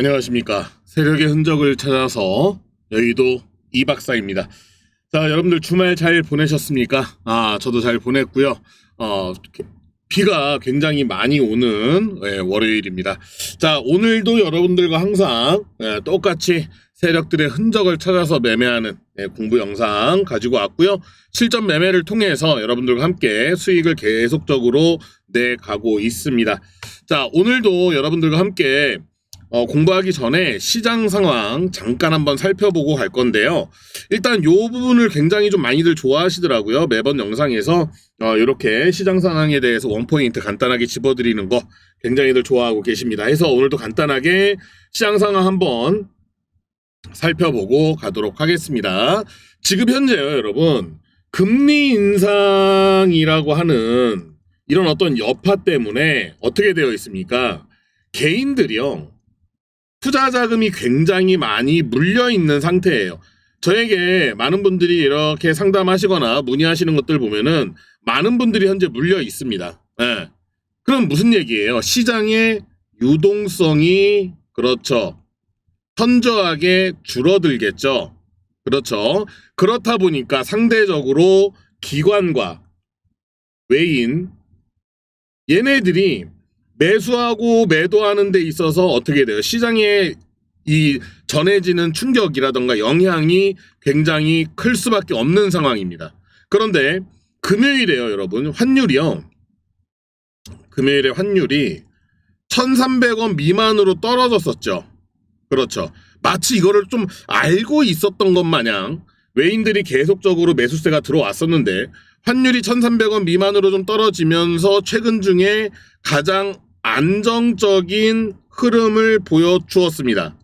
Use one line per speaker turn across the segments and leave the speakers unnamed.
안녕하십니까. 세력의 흔적을 찾아서 여의도 이 박사입니다. 자, 여러분들 주말 잘 보내셨습니까? 아, 저도 잘 보냈고요. 어, 비가 굉장히 많이 오는 예, 월요일입니다. 자, 오늘도 여러분들과 항상 예, 똑같이 세력들의 흔적을 찾아서 매매하는 예, 공부 영상 가지고 왔고요. 실전 매매를 통해서 여러분들과 함께 수익을 계속적으로 내 가고 있습니다. 자, 오늘도 여러분들과 함께 어, 공부하기 전에 시장 상황 잠깐 한번 살펴보고 갈 건데요. 일단 요 부분을 굉장히 좀 많이들 좋아하시더라고요. 매번 영상에서 어, 이렇게 시장 상황에 대해서 원포인트 간단하게 집어드리는 거 굉장히들 좋아하고 계십니다. 해서 오늘도 간단하게 시장 상황 한번 살펴보고 가도록 하겠습니다. 지금 현재요, 여러분. 금리 인상이라고 하는 이런 어떤 여파 때문에 어떻게 되어 있습니까? 개인들이요. 투자 자금이 굉장히 많이 물려 있는 상태예요. 저에게 많은 분들이 이렇게 상담하시거나 문의하시는 것들 보면은 많은 분들이 현재 물려 있습니다. 예. 그럼 무슨 얘기예요? 시장의 유동성이 그렇죠. 현저하게 줄어들겠죠. 그렇죠. 그렇다 보니까 상대적으로 기관과 외인 얘네들이 매수하고 매도하는 데 있어서 어떻게 돼요? 시장에 이 전해지는 충격이라던가 영향이 굉장히 클 수밖에 없는 상황입니다. 그런데 금요일에요, 여러분. 환율이요. 금요일에 환율이 1,300원 미만으로 떨어졌었죠. 그렇죠. 마치 이거를 좀 알고 있었던 것 마냥 외인들이 계속적으로 매수세가 들어왔었는데 환율이 1,300원 미만으로 좀 떨어지면서 최근 중에 가장 안정적인 흐름을 보여주었습니다.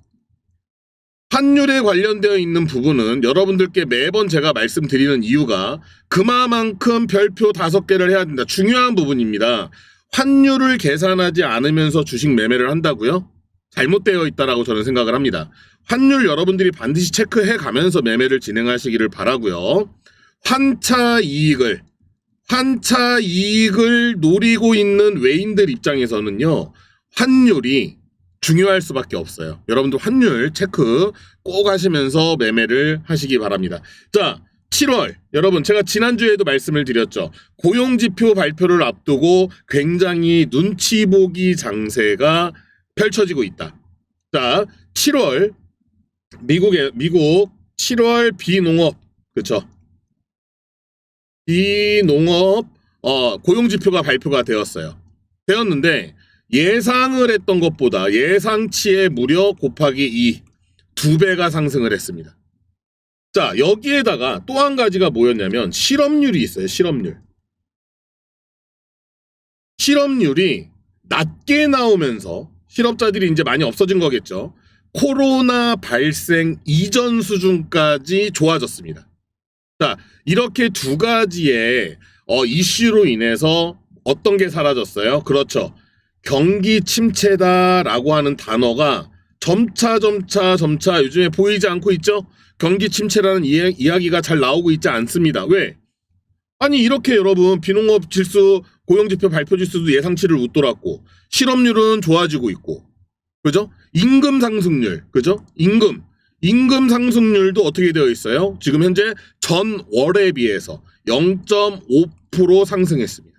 환율에 관련되어 있는 부분은 여러분들께 매번 제가 말씀드리는 이유가 그만큼 별표 다섯 개를 해야 된다. 중요한 부분입니다. 환율을 계산하지 않으면서 주식 매매를 한다고요? 잘못되어 있다라고 저는 생각을 합니다. 환율 여러분들이 반드시 체크해 가면서 매매를 진행하시기를 바라고요. 환차 이익을 환차 이익을 노리고 있는 외인들 입장에서는요. 환율이 중요할 수밖에 없어요. 여러분들 환율 체크 꼭 하시면서 매매를 하시기 바랍니다. 자, 7월 여러분 제가 지난주에도 말씀을 드렸죠. 고용지표 발표를 앞두고 굉장히 눈치 보기 장세가 펼쳐지고 있다. 자, 7월 미국의 미국 7월 비농업 그렇죠. 비농업 어, 고용 지표가 발표가 되었어요. 되었는데 예상을 했던 것보다 예상치의 무려 곱하기 2, 두 배가 상승을 했습니다. 자, 여기에다가 또 한 가지가 뭐였냐면 실업률이 있어요, 실업률. 실업률이 낮게 나오면서 실업자들이 이제 많이 없어진 거겠죠. 코로나 발생 이전 수준까지 좋아졌습니다. 자, 이렇게 두 가지의 어, 이슈로 인해서 어떤 게 사라졌어요? 그렇죠. 경기 침체다라고 하는 단어가 점차 점차 점차 요즘에 보이지 않고 있죠? 경기 침체라는 이야, 이야기가 잘 나오고 있지 않습니다. 왜? 아니 이렇게 여러분 비농업 지수 고용지표 발표 지수도 예상치를 웃돌았고 실업률은 좋아지고 있고 그죠? 임금 상승률 그죠? 임금 임금 상승률도 어떻게 되어 있어요? 지금 현재 전 월에 비해서 0.5% 상승했습니다.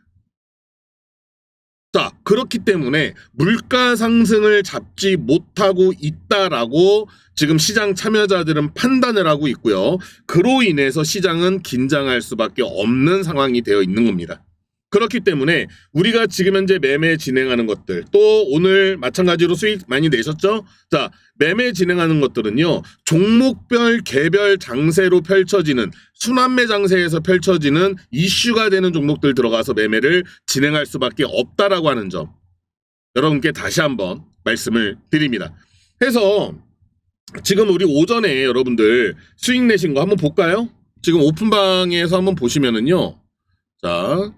자, 그렇기 때문에 물가 상승을 잡지 못하고 있다라고 지금 시장 참여자들은 판단을 하고 있고요. 그로 인해서 시장은 긴장할 수밖에 없는 상황이 되어 있는 겁니다. 그렇기 때문에 우리가 지금 현재 매매 진행하는 것들 또 오늘 마찬가지로 수익 많이 내셨죠? 자, 매매 진행하는 것들은요. 종목별 개별 장세로 펼쳐지는 순환매 장세에서 펼쳐지는 이슈가 되는 종목들 들어가서 매매를 진행할 수밖에 없다라고 하는 점 여러분께 다시 한번 말씀을 드립니다. 해서 지금 우리 오전에 여러분들 수익 내신 거 한번 볼까요? 지금 오픈방에서 한번 보시면은요. 자,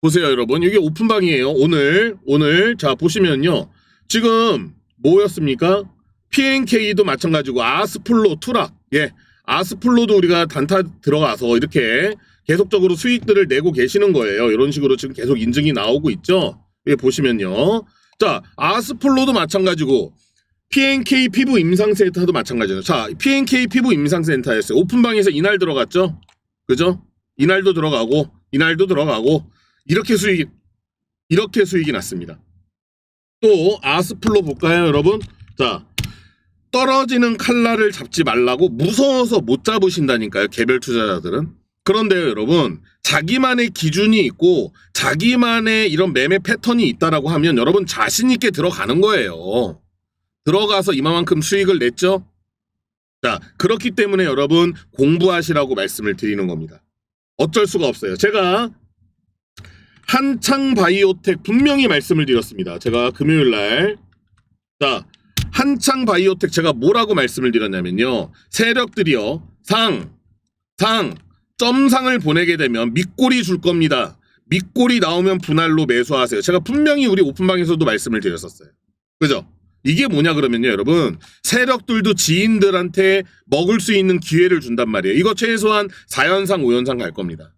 보세요, 여러분. 이게 오픈방이에요. 오늘, 오늘. 자, 보시면요. 지금 뭐였습니까? PNK도 마찬가지고 아스플로, 투락. 예. 아스플로도 우리가 단타 들어가서 이렇게 계속적으로 수익들을 내고 계시는 거예요. 이런 식으로 지금 계속 인증이 나오고 있죠. 예, 보시면요. 자, 아스폴로도 마찬가지고 PNK 피부 임상센터도 마찬가지예요. 자, PNK 피부 임상센터였어요. 오픈방에서 이날 들어갔죠? 그죠? 이날도 들어가고 이날도 들어가고 이렇게 수익이 이렇게 수익이 났습니다. 또 아스플로 볼까요, 여러분? 자, 떨어지는 칼날을 잡지 말라고 무서워서 못 잡으신다니까요, 개별 투자자들은. 그런데요, 여러분, 자기만의 기준이 있고 자기만의 이런 매매 패턴이 있다라고 하면 여러분 자신 있게 들어가는 거예요. 들어가서 이만큼 수익을 냈죠? 자, 그렇기 때문에 여러분 공부하시라고 말씀을 드리는 겁니다. 어쩔 수가 없어요. 제가 한창 바이오텍 분명히 말씀을 드렸습니다. 제가 금요일 날. 자, 한창 바이오텍 제가 뭐라고 말씀을 드렸냐면요. 세력들이요. 상, 상, 점상을 보내게 되면 밑골이 줄 겁니다. 밑골이 나오면 분할로 매수하세요. 제가 분명히 우리 오픈방에서도 말씀을 드렸었어요. 그죠? 이게 뭐냐 그러면요, 여러분. 세력들도 지인들한테 먹을 수 있는 기회를 준단 말이에요. 이거 최소한 4연상, 5연상 갈 겁니다.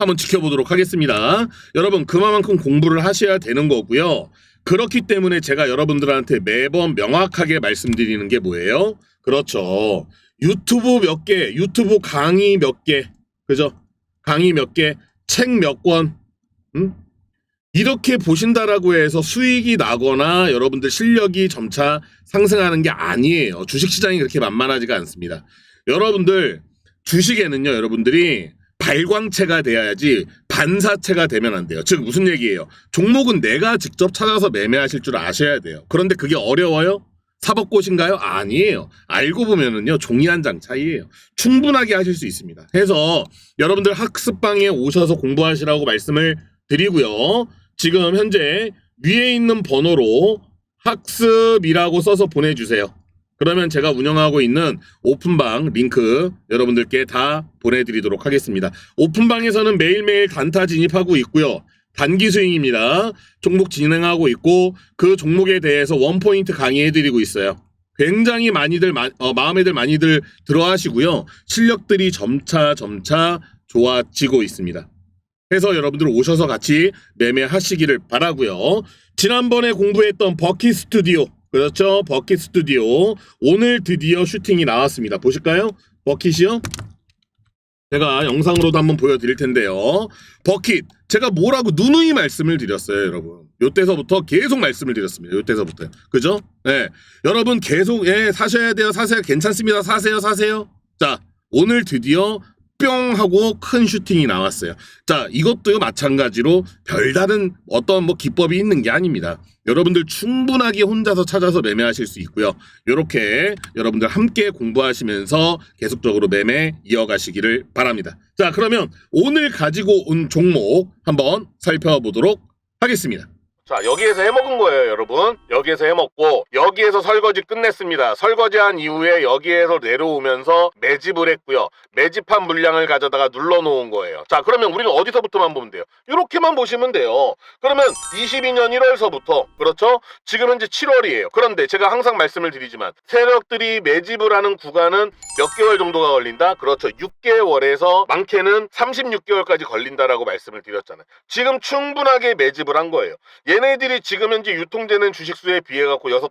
한번 지켜보도록 하겠습니다. 여러분, 그만큼 공부를 하셔야 되는 거고요. 그렇기 때문에 제가 여러분들한테 매번 명확하게 말씀드리는 게 뭐예요? 그렇죠. 유튜브 몇 개, 유튜브 강의 몇 개, 그죠? 강의 몇 개, 책 몇 권, 응? 이렇게 보신다라고 해서 수익이 나거나 여러분들 실력이 점차 상승하는 게 아니에요. 주식시장이 그렇게 만만하지가 않습니다. 여러분들, 주식에는요, 여러분들이 발광체가 돼야지 반사체가 되면 안 돼요. 즉, 무슨 얘기예요? 종목은 내가 직접 찾아서 매매하실 줄 아셔야 돼요. 그런데 그게 어려워요? 사법고신가요? 아니에요. 알고 보면은요, 종이 한 장 차이예요. 충분하게 하실 수 있습니다. 해서 여러분들 학습방에 오셔서 공부하시라고 말씀을 드리고요. 지금 현재 위에 있는 번호로 학습이라고 써서 보내주세요. 그러면 제가 운영하고 있는 오픈방 링크 여러분들께 다 보내드리도록 하겠습니다. 오픈방에서는 매일매일 단타 진입하고 있고요. 단기 수익입니다. 종목 진행하고 있고 그 종목에 대해서 원포인트 강의해드리고 있어요. 굉장히 많이들 마, 어, 마음에들 많이들 들어하시고요. 실력들이 점차 점차 좋아지고 있습니다. 해서 여러분들 오셔서 같이 매매하시기를 바라고요. 지난번에 공부했던 버킷 스튜디오 그렇죠? 버킷 스튜디오 오늘 드디어 슈팅이 나왔습니다. 보실까요? 버킷이요? 제가 영상으로도 한번 보여드릴 텐데요. 버킷 제가 뭐라고 누누이 말씀을 드렸어요, 여러분. 요때서부터 계속 말씀을 드렸습니다. 요때서부터 그죠? 네, 여러분 계속 예 사셔야 돼요, 사세요, 괜찮습니다, 사세요, 사세요. 자 오늘 드디어 뿅 하고 큰 슈팅이 나왔어요. 자, 이것도 마찬가지로 별다른 어떤 뭐 기법이 있는 게 아닙니다. 여러분들 충분하게 혼자서 찾아서 매매하실 수 있고요. 이렇게 여러분들 함께 공부하시면서 계속적으로 매매 이어가시기를 바랍니다. 자, 그러면 오늘 가지고 온 종목 한번 살펴보도록 하겠습니다. 자, 여기에서 해먹은 거예요, 여러분. 여기에서 해먹고, 여기에서 설거지 끝냈습니다. 설거지한 이후에 여기에서 내려오면서 매집을 했고요. 매집한 물량을 가져다가 눌러놓은 거예요. 자, 그러면 우리는 어디서부터만 보면 돼요? 이렇게만 보시면 돼요. 그러면 22년 1월서부터, 그렇죠? 지금 현재 7월이에요. 그런데 제가 항상 말씀을 드리지만, 세력들이 매집을 하는 구간은 몇 개월 정도가 걸린다? 그렇죠. 6개월에서 많게는 36개월까지 걸린다라고 말씀을 드렸잖아요. 지금 충분하게 매집을 한 거예요. 얘 네들이 지금 현재 유통되는 주식수에 비해 갖고 여섯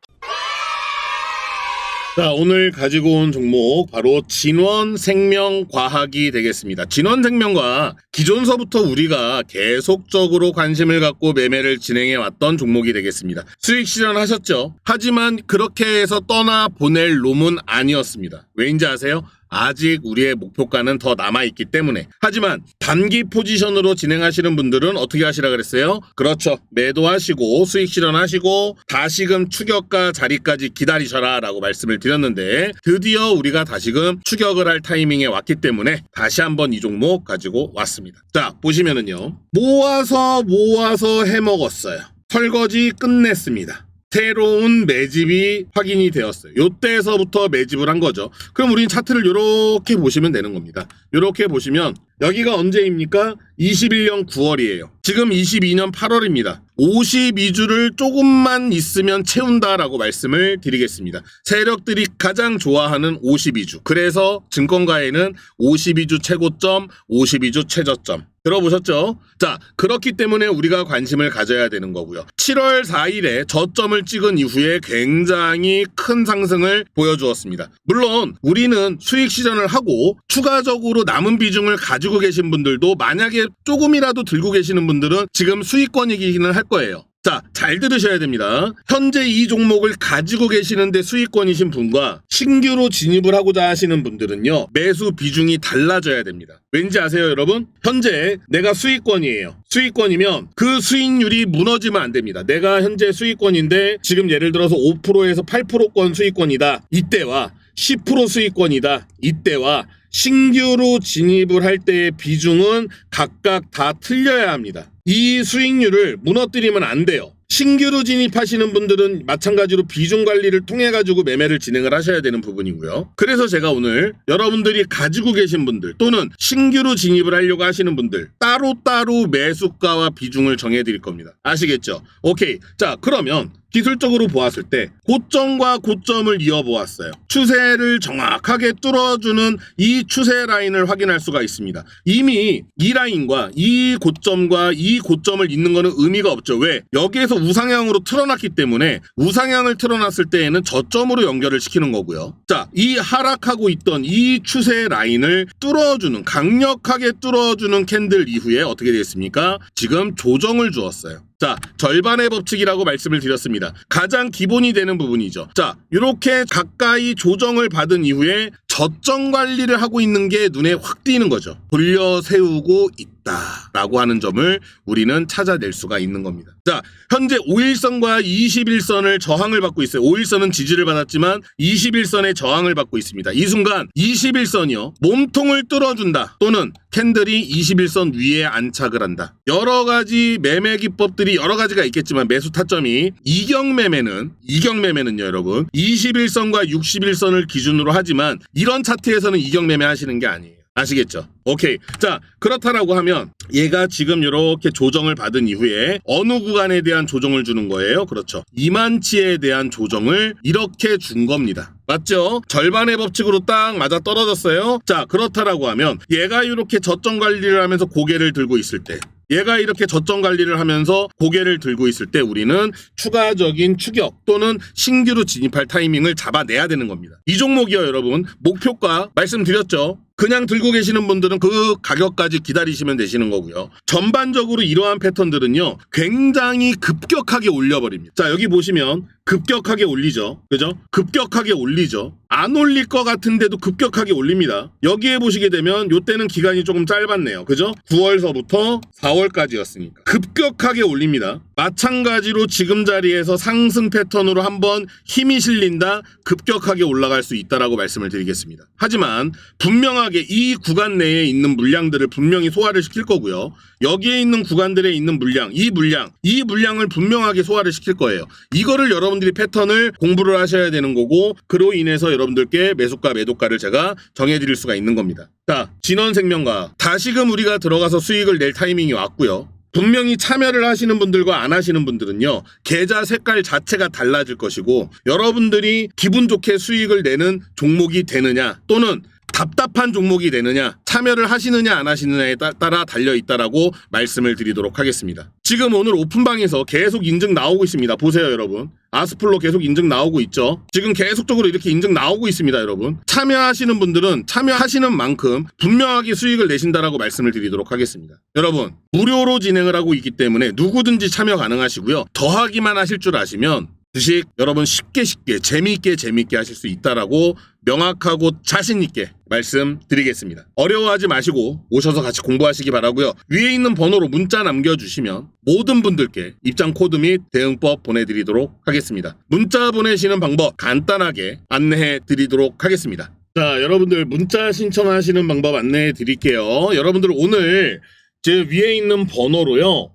자, 오늘 가지고 온 종목 바로 진원생명과학이 되겠습니다. 진원생명과 기존서부터 우리가 계속적으로 관심을 갖고 매매를 진행해 왔던 종목이 되겠습니다. 수익 실현하셨죠? 하지만 그렇게 해서 떠나 보낼 놈은 아니었습니다. 왜인지 아세요? 아직 우리의 목표가는 더 남아있기 때문에. 하지만 단기 포지션으로 진행하시는 분들은 어떻게 하시라 그랬어요? 그렇죠. 매도하시고 수익 실현하시고 다시금 추격가 자리까지 기다리셔라 라고 말씀을 드렸는데 드디어 우리가 다시금 추격을 할 타이밍에 왔기 때문에 다시 한번 이 종목 가지고 왔습니다. 자, 보시면은요. 모아서 모아서 해먹었어요. 설거지 끝냈습니다. 새로운 매집이 확인이 되었어요. 요때에서부터 매집을 한 거죠. 그럼 우리는 차트를 이렇게 보시면 되는 겁니다. 이렇게 보시면 여기가 언제입니까? 21년 9월이에요. 지금 22년 8월입니다. 52주를 조금만 있으면 채운다라고 말씀을 드리겠습니다. 세력들이 가장 좋아하는 52주. 그래서 증권가에는 52주 최고점, 52주 최저점. 들어보셨죠? 자, 그렇기 때문에 우리가 관심을 가져야 되는 거고요. 7월 4일에 저점을 찍은 이후에 굉장히 큰 상승을 보여주었습니다. 물론 우리는 수익 시전을 하고 추가적으로 남은 비중을 가지고 계신 분들도 만약에 조금이라도 들고 계시는 분들은 지금 수익권이기는 할 거예요. 자, 잘 들으셔야 됩니다. 현재 이 종목을 가지고 계시는데 수익권이신 분과 신규로 진입을 하고자 하시는 분들은요, 매수 비중이 달라져야 됩니다. 왠지 아세요, 여러분? 현재 내가 수익권이에요. 수익권이면 그 수익률이 무너지면 안 됩니다. 내가 현재 수익권인데 지금 예를 들어서 5%에서 8%권 수익권이다. 이때와 10% 수익권이다. 이때와 신규로 진입을 할 때의 비중은 각각 다 틀려야 합니다. 이 수익률을 무너뜨리면 안 돼요. 신규로 진입하시는 분들은 마찬가지로 비중 관리를 통해 가지고 매매를 진행을 하셔야 되는 부분이고요. 그래서 제가 오늘 여러분들이 가지고 계신 분들 또는 신규로 진입을 하려고 하시는 분들 따로따로 매수가와 비중을 정해 드릴 겁니다. 아시겠죠? 오케이. 자, 그러면 기술적으로 보았을 때 고점과 고점을 이어 보았어요. 추세를 정확하게 뚫어주는 이 추세 라인을 확인할 수가 있습니다. 이미 이 라인과 이 고점과 이 고점을 잇는 거는 의미가 없죠. 왜? 여기에서 우상향으로 틀어놨기 때문에 우상향을 틀어놨을 때에는 저점으로 연결을 시키는 거고요. 자, 이 하락하고 있던 이 추세 라인을 뚫어주는 강력하게 뚫어주는 캔들 이후에 어떻게 되겠습니까? 지금 조정을 주었어요. 자, 절반의 법칙이라고 말씀을 드렸습니다. 가장 기본이 되는 부분이죠. 자, 이렇게 가까이 조정을 받은 이후에 저점 관리를 하고 있는 게 눈에 확 띄는 거죠. 돌려 세우고 있다라고 하는 점을 우리는 찾아낼 수가 있는 겁니다. 자, 현재 5일선과 21선을 저항을 받고 있어요. 5일선은 지지를 받았지만 21선에 저항을 받고 있습니다. 이 순간 21선이요. 몸통을 뚫어준다. 또는 캔들이 21선 위에 안착을 한다. 여러 가지 매매 기법들이 여러 가지가 있겠지만 매수 타점이 이경 매매는 이경 매매는요, 여러분. 21선과 61선을 기준으로 하지만 이런 차트에서는 이경 매매 하시는 게 아니에요. 아시겠죠? 오케이. 자, 그렇다라고 하면 얘가 지금 이렇게 조정을 받은 이후에 어느 구간에 대한 조정을 주는 거예요? 그렇죠. 이만치에 대한 조정을 이렇게 준 겁니다. 맞죠? 절반의 법칙으로 딱 맞아 떨어졌어요. 자, 그렇다라고 하면 얘가 이렇게 저점 관리를 하면서 고개를 들고 있을 때 얘가 이렇게 저점 관리를 하면서 고개를 들고 있을 때 우리는 추가적인 추격 또는 신규로 진입할 타이밍을 잡아내야 되는 겁니다. 이 종목이요, 여러분. 목표가 말씀드렸죠. 그냥 들고 계시는 분들은 그 가격까지 기다리시면 되시는 거고요. 전반적으로 이러한 패턴들은요, 굉장히 급격하게 올려버립니다. 자, 여기 보시면 급격하게 올리죠. 그죠? 급격하게 올리죠. 안 올릴 것 같은데도 급격하게 올립니다. 여기에 보시게 되면 요때는 기간이 조금 짧았네요. 그죠? 9월서부터 4월까지였으니까. 급격하게 올립니다. 마찬가지로 지금 자리에서 상승 패턴으로 한번 힘이 실린다 급격하게 올라갈 수 있다라고 말씀을 드리겠습니다. 하지만 분명하게 이 구간 내에 있는 물량들을 분명히 소화를 시킬 거고요. 여기에 있는 구간들에 있는 물량, 이 물량, 이 물량을 분명하게 소화를 시킬 거예요. 이거를 여러분들이 패턴을 공부를 하셔야 되는 거고 그로 인해서 여러분들께 매수가 매도가를 제가 정해드릴 수가 있는 겁니다. 자, 진원생명과 다시금 우리가 들어가서 수익을 낼 타이밍이 왔고요. 분명히 참여를 하시는 분들과 안 하시는 분들은요, 계좌 색깔 자체가 달라질 것이고, 여러분들이 기분 좋게 수익을 내는 종목이 되느냐, 또는 답답한 종목이 되느냐, 참여를 하시느냐 안 하시느냐에 따- 따라 달려 있다라고 말씀을 드리도록 하겠습니다. 지금 오늘 오픈방에서 계속 인증 나오고 있습니다. 보세요, 여러분. 아스플로 계속 인증 나오고 있죠. 지금 계속적으로 이렇게 인증 나오고 있습니다, 여러분. 참여하시는 분들은 참여하시는 만큼 분명하게 수익을 내신다라고 말씀을 드리도록 하겠습니다. 여러분, 무료로 진행을 하고 있기 때문에 누구든지 참여 가능하시고요. 더하기만 하실 줄 아시면 주식 여러분 쉽게 쉽게 재미있게 재미있게 하실 수 있다라고 명확하고 자신 있게 말씀드리겠습니다. 어려워하지 마시고 오셔서 같이 공부하시기 바라고요. 위에 있는 번호로 문자 남겨주시면 모든 분들께 입장 코드 및 대응법 보내드리도록 하겠습니다. 문자 보내시는 방법 간단하게 안내해 드리도록 하겠습니다. 자, 여러분들 문자 신청하시는 방법 안내해 드릴게요. 여러분들 오늘 제 위에 있는 번호로요.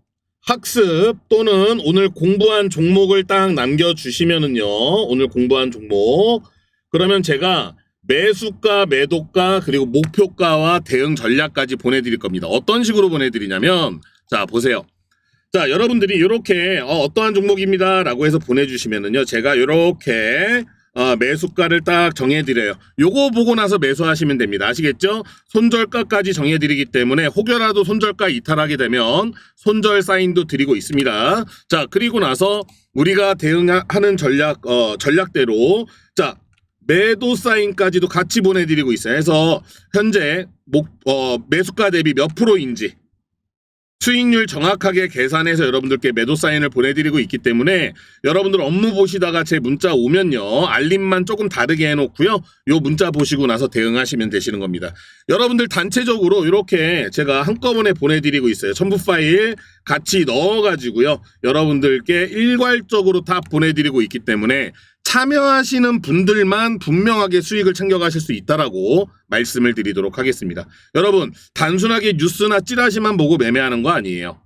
학습 또는 오늘 공부한 종목을 딱 남겨주시면은요. 오늘 공부한 종목. 그러면 제가 매수가, 매도가, 그리고 목표가와 대응 전략까지 보내드릴 겁니다. 어떤 식으로 보내드리냐면, 자, 보세요. 자, 여러분들이 이렇게 어, 떠한 종목입니다 라고 해서 보내주시면은요, 제가 이렇게 어, 매수가를 딱 정해드려요. 요거 보고 나서 매수하시면 됩니다. 아시겠죠? 손절가까지 정해드리기 때문에 혹여라도 손절가 이탈하게 되면 손절 사인도 드리고 있습니다. 자, 그리고 나서 우리가 대응하는 전략, 어, 전략대로 자, 매도 사인까지도 같이 보내드리고 있어요. 그래서 현재 목, 어, 매수가 대비 몇 프로인지 수익률 정확하게 계산해서 여러분들께 매도 사인을 보내드리고 있기 때문에 여러분들 업무 보시다가 제 문자 오면요. 알림만 조금 다르게 해놓고요. 요 문자 보시고 나서 대응하시면 되시는 겁니다. 여러분들 단체적으로 이렇게 제가 한꺼번에 보내드리고 있어요. 첨부 파일 같이 넣어가지고요. 여러분들께 일괄적으로 다 보내드리고 있기 때문에 참여하시는 분들만 분명하게 수익을 챙겨가실 수 있다라고 말씀을 드리도록 하겠습니다. 여러분 단순하게 뉴스나 찌라시만 보고 매매하는 거 아니에요.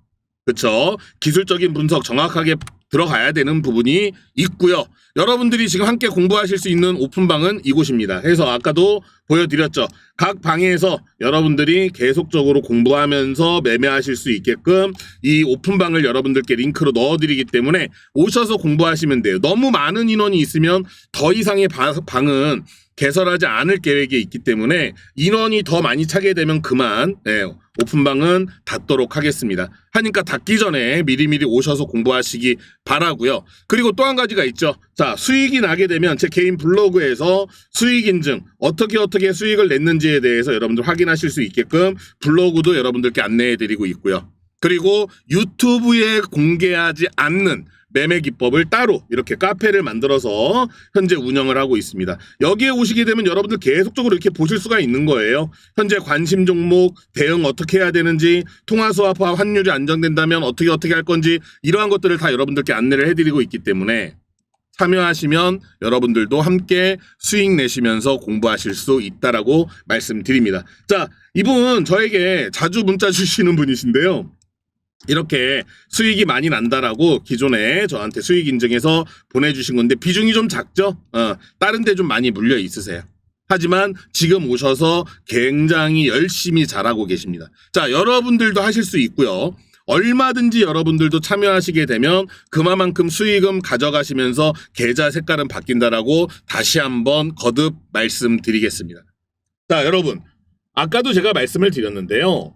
그렇죠? 기술적인 분석 정확하게 들어가야 되는 부분이 있고요. 여러분들이 지금 함께 공부하실 수 있는 오픈방은 이곳입니다. 그래서 아까도 보여드렸죠. 각 방에서 여러분들이 계속적으로 공부하면서 매매하실 수 있게끔 이 오픈방을 여러분들께 링크로 넣어드리기 때문에 오셔서 공부하시면 돼요. 너무 많은 인원이 있으면 더 이상의 바- 방은 개설하지 않을 계획이 있기 때문에 인원이 더 많이 차게 되면 그만 예, 오픈방은 닫도록 하겠습니다. 하니까 닫기 전에 미리미리 오셔서 공부하시기 바라고요. 그리고 또 한 가지가 있죠. 자 수익이 나게 되면 제 개인 블로그에서 수익 인증 어떻게 어떻게 수익을 냈는지에 대해서 여러분들 확인하실 수 있게끔 블로그도 여러분들께 안내해드리고 있고요. 그리고 유튜브에 공개하지 않는 매매 기법을 따로 이렇게 카페를 만들어서 현재 운영을 하고 있습니다. 여기에 오시게 되면 여러분들 계속적으로 이렇게 보실 수가 있는 거예요. 현재 관심 종목, 대응 어떻게 해야 되는지, 통화 수화파 환율이 안정된다면 어떻게 어떻게 할 건지 이러한 것들을 다 여러분들께 안내를 해드리고 있기 때문에 참여하시면 여러분들도 함께 수익 내시면서 공부하실 수 있다라고 말씀드립니다. 자, 이분 저에게 자주 문자 주시는 분이신데요. 이렇게 수익이 많이 난다라고 기존에 저한테 수익 인증해서 보내주신 건데 비중이 좀 작죠? 어, 다른 데 좀 많이 물려 있으세요. 하지만 지금 오셔서 굉장히 열심히 잘하고 계십니다. 자, 여러분들도 하실 수 있고요. 얼마든지 여러분들도 참여하시게 되면 그만큼 수익금 가져가시면서 계좌 색깔은 바뀐다라고 다시 한번 거듭 말씀드리겠습니다. 자, 여러분. 아까도 제가 말씀을 드렸는데요.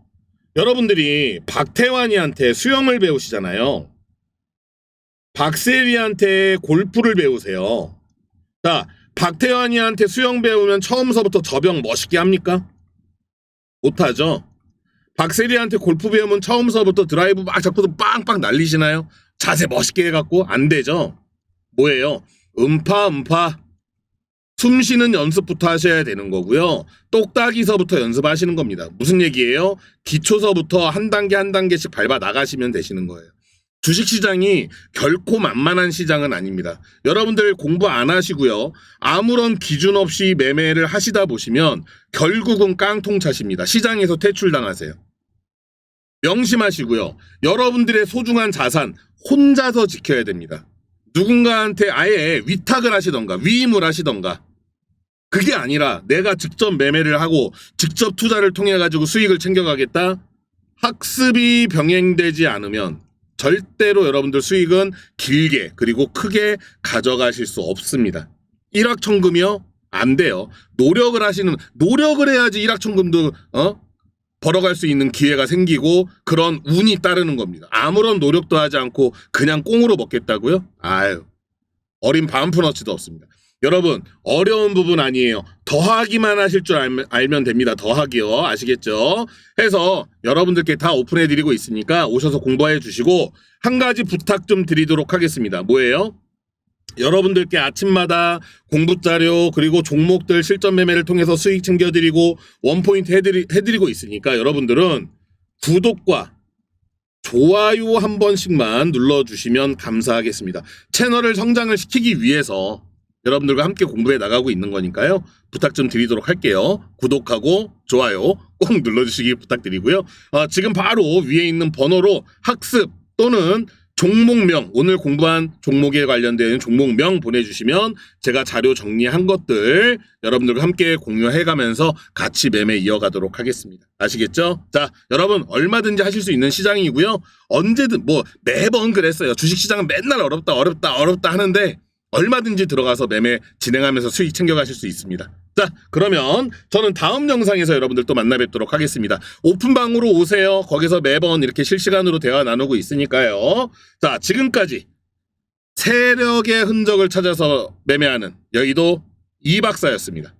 여러분들이 박태환이한테 수영을 배우시잖아요. 박세리한테 골프를 배우세요. 자, 박태환이한테 수영 배우면 처음서부터 저병 멋있게 합니까? 못하죠. 박세리한테 골프 배우면 처음서부터 드라이브 막 잡고도 빵빵 날리시나요? 자세 멋있게 해갖고 안 되죠. 뭐예요? 음파 음파 숨 쉬는 연습부터 하셔야 되는 거고요. 똑딱이서부터 연습하시는 겁니다. 무슨 얘기예요? 기초서부터 한 단계 한 단계씩 밟아 나가시면 되시는 거예요. 주식시장이 결코 만만한 시장은 아닙니다. 여러분들 공부 안 하시고요. 아무런 기준 없이 매매를 하시다 보시면 결국은 깡통 차십니다. 시장에서 퇴출당하세요. 명심하시고요. 여러분들의 소중한 자산 혼자서 지켜야 됩니다. 누군가한테 아예 위탁을 하시던가 위임을 하시던가 그게 아니라 내가 직접 매매를 하고 직접 투자를 통해 가지고 수익을 챙겨가겠다. 학습이 병행되지 않으면 절대로 여러분들 수익은 길게 그리고 크게 가져가실 수 없습니다. 일확천금이요? 안 돼요. 노력을 하시는 노력을 해야지 일확천금도 어? 벌어갈 수 있는 기회가 생기고 그런 운이 따르는 겁니다. 아무런 노력도 하지 않고 그냥 꽁으로 먹겠다고요? 아유 어린 반푼어치도 없습니다. 여러분 어려운 부분 아니에요. 더하기만 하실 줄 알면, 알면 됩니다. 더하기요. 아시겠죠? 해서 여러분들께 다 오픈해 드리고 있으니까 오셔서 공부해 주시고 한 가지 부탁 좀 드리도록 하겠습니다. 뭐예요? 여러분들께 아침마다 공부 자료 그리고 종목들 실전 매매를 통해서 수익 챙겨드리고 원포인트 해드리, 해드리고 있으니까 여러분들은 구독과 좋아요 한 번씩만 눌러주시면 감사하겠습니다. 채널을 성장을 시키기 위해서 여러분들과 함께 공부해 나가고 있는 거니까요. 부탁 좀 드리도록 할게요. 구독하고 좋아요 꼭 눌러주시기 부탁드리고요. 어, 지금 바로 위에 있는 번호로 학습 또는 종목명 오늘 공부한 종목에 관련된 종목명 보내주시면 제가 자료 정리한 것들 여러분들과 함께 공유해가면서 같이 매매 이어가도록 하겠습니다. 아시겠죠? 자, 여러분 얼마든지 하실 수 있는 시장이고요. 언제든 뭐 매번 그랬어요. 주식시장은 맨날 어렵다 어렵다 어렵다 하는데 얼마든지 들어가서 매매 진행하면서 수익 챙겨가실 수 있습니다. 자, 그러면 저는 다음 영상에서 여러분들 또 만나 뵙도록 하겠습니다. 오픈방으로 오세요. 거기서 매번 이렇게 실시간으로 대화 나누고 있으니까요. 자, 지금까지 세력의 흔적을 찾아서 매매하는 여의도 이박사였습니다.